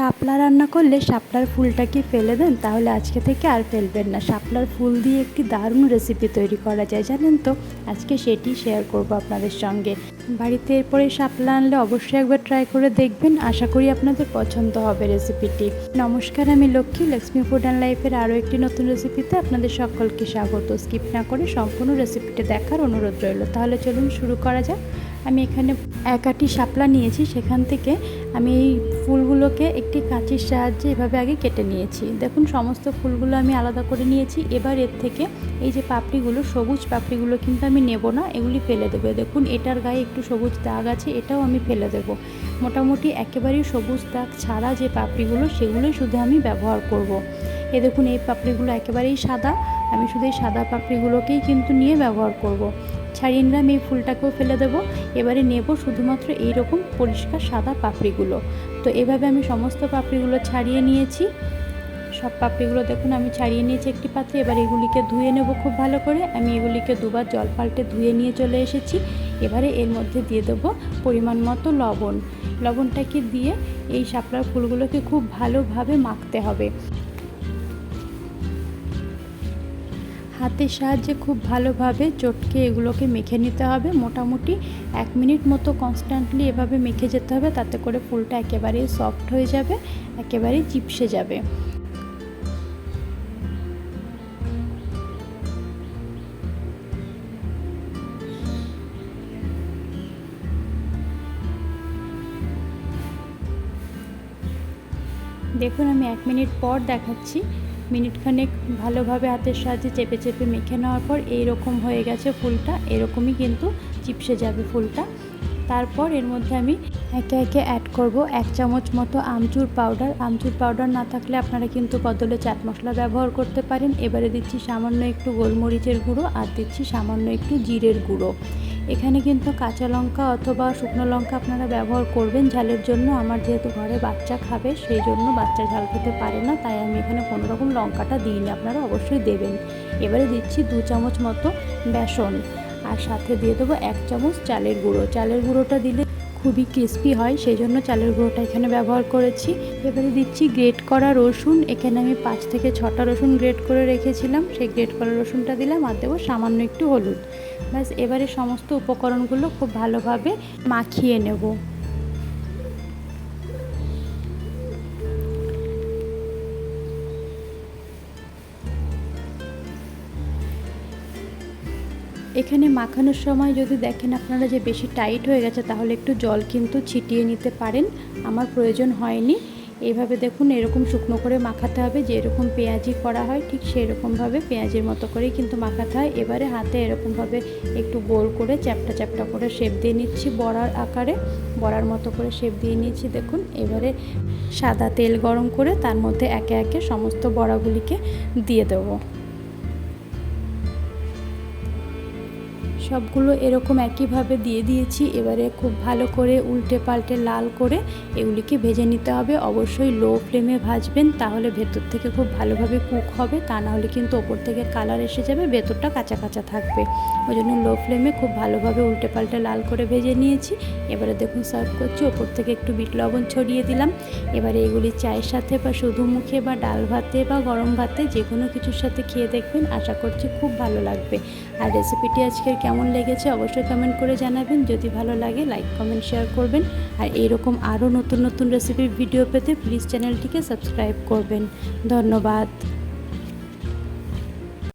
শাপলা রান্না করলে শাপলার ফুলটা কি ফেলে দেন? তাহলে আজকে থেকে আর ফেলবেন না। শাপলার ফুল দিয়ে একটি দারুণ রেসিপি তৈরি করা যায়, জানেন তো? আজকে সেটি শেয়ার করব আপনাদের সঙ্গে। বাড়িতে এরপরে শাপলা আনলে অবশ্যই একবার ট্রাই করে দেখবেন। আশা করি আপনাদের পছন্দ হবে রেসিপিটি নমস্কার, আমি লক্ষ্মী। লক্ষ্মী ফুড অ্যান্ড লাইফের আরও একটি নতুন রেসিপিতে আপনাদের সকলকে স্বাগত। স্কিপ না করে সম্পূর্ণ রেসিপিটি দেখার অনুরোধ রইল। তাহলে চলুন শুরু করা যাক। আমি এখানে এক আটি শাপলা নিয়েছি, সেখান থেকে আমি এই ফুলগুলোকে একটি কাঁচির সাহায্যে এভাবে আগে কেটে নিয়েছি দেখুন, সমস্ত ফুলগুলো আমি আলাদা করে নিয়েছি এবার এর থেকে এই যে পাপড়িগুলো, সবুজ পাপড়িগুলো কিন্তু আমি নেব না, এগুলি ফেলে দেবো দেখুন, এটার গায়ে একটু সবুজ দাগ আছে, এটাও আমি ফেলে দেব মোটামুটি একেবারেই সবুজ দাগ ছাড়া যে পাপড়িগুলো, সেগুলোই শুধু আমি ব্যবহার করব। এ দেখুন, এই পাপড়িগুলো একেবারেই সাদা, আমি শুধু এই সাদা পাপড়িগুলোকেই কিন্তু নিয়ে ব্যবহার করব। ছাড়িয়ে নিলাম, এই ফুলটাকেও ফেলে দেবো। এবারে নেব শুধুমাত্র এই রকম পরিষ্কার সাদা পাপড়িগুলো। তো এভাবে আমি সমস্ত পাপড়িগুলো ছাড়িয়ে নিয়েছি। সব পাপড়িগুলো দেখুন, আমি ছাড়িয়ে নিয়েছি একটি পাত্রে। এবার এগুলিকে ধুয়ে নেব খুব ভালো করে। আমি এগুলিকে দুবার জল পাল্টে ধুয়ে নিয়ে চলে এসেছি। এবারে এর মধ্যে দিয়ে দেবো পরিমাণ মতো লবণ। লবণটাকে দিয়ে এই শাপলার ফুলগুলোকে খুব ভালোভাবে মাখতে হবে। হাতের সাহায্যে খুব ভালোভাবে চটকে এগুলোকে মেখে নিতে হবে। মোটামুটি এক মিনিট মতো কনস্ট্যান্টলি এভাবে মেখে যেতে হবে তাতে করে ফুলটা একেবারেই সফট হয়ে যাবে, একেবারেই চিপসে যাবে। দেখুন আমি এক মিনিট পর দেখাচ্ছি। মিনিটখানেক ভালোভাবে হাতের সাহায্যে চেপে চেপে মেখে নেওয়ার পর এইরকম হয়ে গেছে ফুলটা, এরকমই কিন্তু চিপসে যাবে ফুলটা। তারপর এর মধ্যে আমি একে একে অ্যাড করব এক চামচ মতো আমচুর পাউডার আমচুর পাউডার না থাকলে আপনারা কিন্তু বদলে চাট মশলা ব্যবহার করতে পারেন। এবারে দিচ্ছি সামান্য একটু গোলমরিচের গুঁড়ো আর দিচ্ছি সামান্য একটু জিরের গুঁড়ো। এখানে কিন্তু কাঁচা লঙ্কা অথবা শুকনো লঙ্কা আপনারা ব্যবহার করবেন, ঝালের জন্য। আমার যেহেতু ঘরে বাচ্চা খাবে, সেই জন্য বাচ্চা ঝাল খেতে পারে না, তাই আমি এখানে কোনো রকম লঙ্কাটা দিইনি, আপনারা অবশ্যই দেবেন। এবারে দিচ্ছি দু চামচ মতো বেসন, আর সাথে দিয়ে দেবো এক চামচ চালের গুঁড়ো। চালের গুঁড়োটা দিলে খুবই ক্রিস্পি হয় সেই জন্য চালের গুঁড়োটা এখানে ব্যবহার করেছি। এবারে দিচ্ছি গ্রেট করা রসুন। এখানে আমি পাঁচ থেকে ছটা রসুন গ্রেট করে রেখেছিলাম। সেই গ্রেট করা রসুনটা দিলাম আর দেবো সামান্য একটু হলুদ। ব্যাস, এবারে সমস্ত উপকরণগুলো খুব ভালোভাবে মাখিয়ে নেব। এখানে মাখানোর সময় যদি দেখেন আপনারা যে বেশি টাইট হয়ে গেছে, তাহলে একটু জল কিন্তু ছিটিয়ে নিতে পারেন। আমার প্রয়োজন হয়নি। এইভাবে দেখুন, এরকম শুকনো করে মাখাতে হবে। যে এরকম পেঁয়াজি করা হয়, ঠিক সেরকমভাবে পেঁয়াজির মতো করেই কিন্তু মাখাতে হয়। এবারে হাতে এরকমভাবে একটু গোল করে চ্যাপটা চ্যাপটা করে শেপ দিয়ে নিচ্ছি বড়ার আকারে। বড়ার মতো করে শেপ দিয়ে নিচ্ছি দেখুন। এবারে সাদা তেল গরম করে তার মধ্যে একে একে সমস্ত বড়াগুলিকে দিয়ে দেবো। সবগুলো এরকম একইভাবে দিয়ে দিয়েছি। এবারে খুব ভালো করে উল্টে পাল্টে লাল করে এগুলিকে ভেজে নিতে হবে। অবশ্যই লো ফ্লেমে ভাজবেন, তাহলে ভেতর থেকে খুব ভালোভাবে কুক হবে। তা নাহলে কিন্তু ওপর থেকে কালার এসে যাবে, ভেতরটা কাঁচা কাঁচা থাকবে। ওই জন্য লো ফ্লেমে খুব ভালোভাবে উল্টে পাল্টে লাল করে ভেজে নিয়েছি। এবারে দেখুন সার্ভ করছি, ওপর থেকে একটু বিট লবণ ছড়িয়ে দিলাম। এবারে এগুলি চায়ের সাথে বা শুধু মুখে বা ডাল ভাতে বা গরম ভাতে যে কোনো কিছুর সাথে খেয়ে দেখবেন। আশা করছি খুব ভালো লাগবে। আর রেসিপিটি আজকের কেমন লেগেছে অবশ্যই কমেন্ট করে জানাবেন। যদি ভালো লাগে লাইক কমেন্ট শেয়ার করবেন। আর এইরকম আরও নতুন নতুন রেসিপির ভিডিও পেতে প্লিজ চ্যানেলটিকে সাবস্ক্রাইব করবেন। ধন্যবাদ।